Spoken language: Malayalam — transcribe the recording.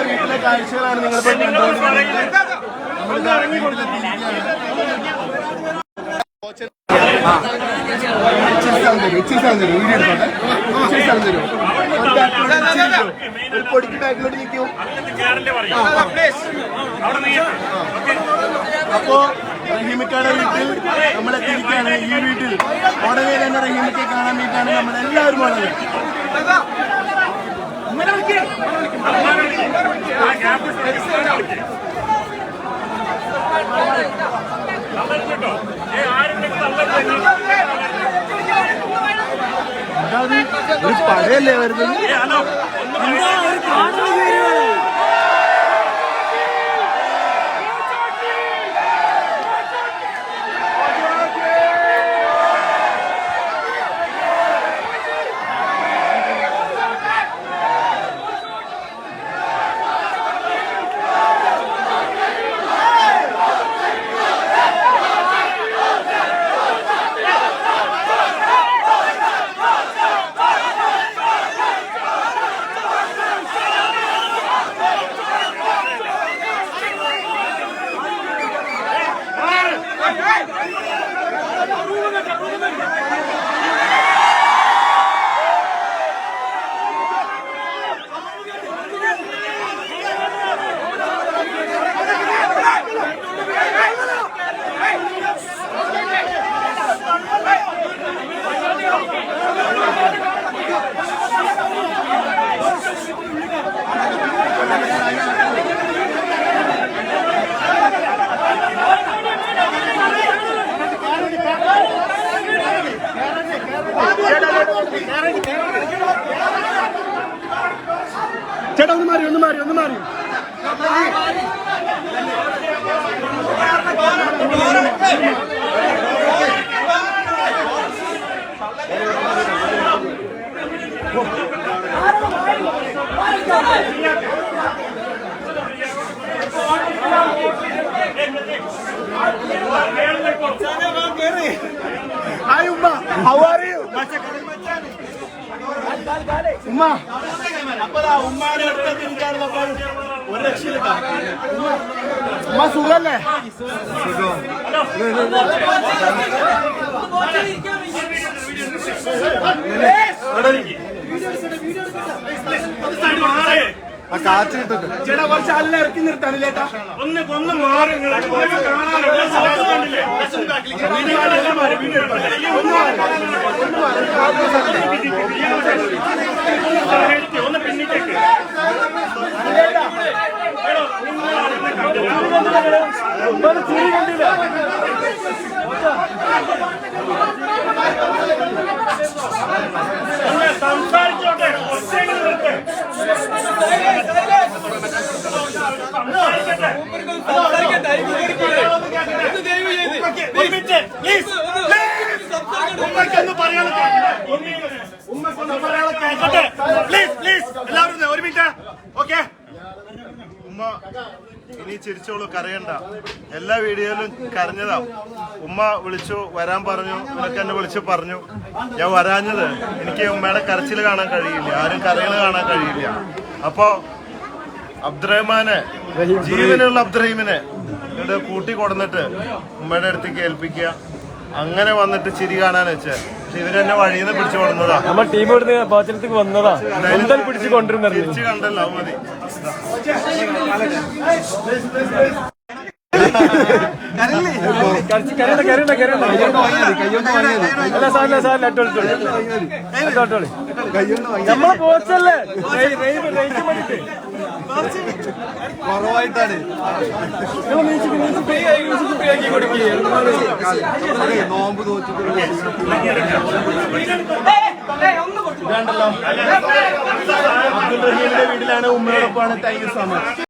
വീട്ടിലെ കാഴ്ചകളാണ് നിങ്ങളിപ്പോൾ ഒരു പൊടിക്ക് ബാക്കിലോട്ട് നിൽക്കൂ അപ്പോ റഹീമിക്കയുടെ വീട്ടിൽ നമ്മളെത്തിയിരിക്കുകയാണ് ഈ വീട്ടിൽ ഉടനെ തന്നെ റഹീമിക്കെ കാണാൻ വേണ്ടിയിട്ടാണ് ഉള്ളത് അതായത് ഒരു പഴയല്ലേ വരുന്നത് ചേട്ടാ ഒന്ന് മാറി ഒന്ന് മാറി ഒന്ന് മാറി. ഹായ് ഉമ്മ ഹൗ ആർ യു ഉമ്മ ഉമ്മ സുഖല്ലേ ആ കാറ്റ് കിട്ടും ചേട്ടാ കുറച്ച് അല്ല ഇറക്കി നിർത്താൻ ചേട്ടാ ഒന്ന് ഒന്ന് മാറി. ഒന്ന് കാണാനോ ഒരു സ്ഥലത്ത് കണ്ടില്ലേ? വീഡിയോ എല്ലാം മാറി, വീഡിയോ എടുക്കാം. ഒന്ന് മാറി. ഒന്ന് പിന്നിട്ടേക്ക് ഒന്ന് സംസാരിച്ചോട്ടെ ഒച്ചയെങ്കിലും നിർത്ത്. ഒരു മിനിറ്റ് പ്ലീസ് ഉമ്മയ്ക്കൊന്ന് പറയാനുള്ള ഉമ്മയ്ക്കൊന്ന് പറയാനുള്ള കേൾക്കട്ടെ പ്ലീസ് പ്ലീസ് എല്ലാവരും ഒരു മിനിറ്റ് ഓക്കെ. ഉമ്മ ഇനി ചിരിച്ചോളൂ കരയണ്ട. എല്ലാ വീഡിയോയിലും കരഞ്ഞതാ. ഉമ്മ വിളിച്ചു വരാൻ പറഞ്ഞു ഇവരൊക്കെ എന്നെ വിളിച്ചു പറഞ്ഞു. ഞാൻ വരാഞ്ഞത് എനിക്ക് ഉമ്മയുടെ കരച്ചിൽ കാണാൻ കഴിയില്ല. ആരും കരയണ കാണാൻ കഴിയില്ല. അപ്പോ അബ്ദുറഹ്മാനെ ജീവനുള്ള അബ്ദുറഹീമിനെ ഇവിടെ കൂട്ടി കൊടുന്നിട്ട് ഉമ്മയുടെ അടുത്തേക്ക് ഏൽപ്പിക്കുക. അങ്ങനെ വന്നിട്ട് ചിരി കാണാൻ വെച്ചാൽ പക്ഷെ ഇവരെന്നെ വഴിയിൽ നിന്ന് പിടിച്ചു കൊടുന്നതാ നമ്മൾ ടീം ഇവിടുന്ന് പാചകത്തേക്ക് വന്നതാ. എന്തായാലും പിടിച്ചു കൊണ്ടിരുന്നത് തിരിച്ചു കണ്ടല്ലോ മതി. കരണ്ട കരണ്ട കരണ്ട അല്ല സാറില്ല സാറില്ല അട്ടോളി അട്ടോളി നമ്മളെ വേണ്ടിട്ട്. കുറവായിട്ടാണ്. നോമ്പ് തോറ്റിട്ട് ഇതാണ്ടല്ലോ. അബ്ദുൾ റഹീമിന്റെ വീട്ടിലാണ് ഉമ്മയോടൊപ്പമാണ് താങ്ക് യു സോ മച്ച്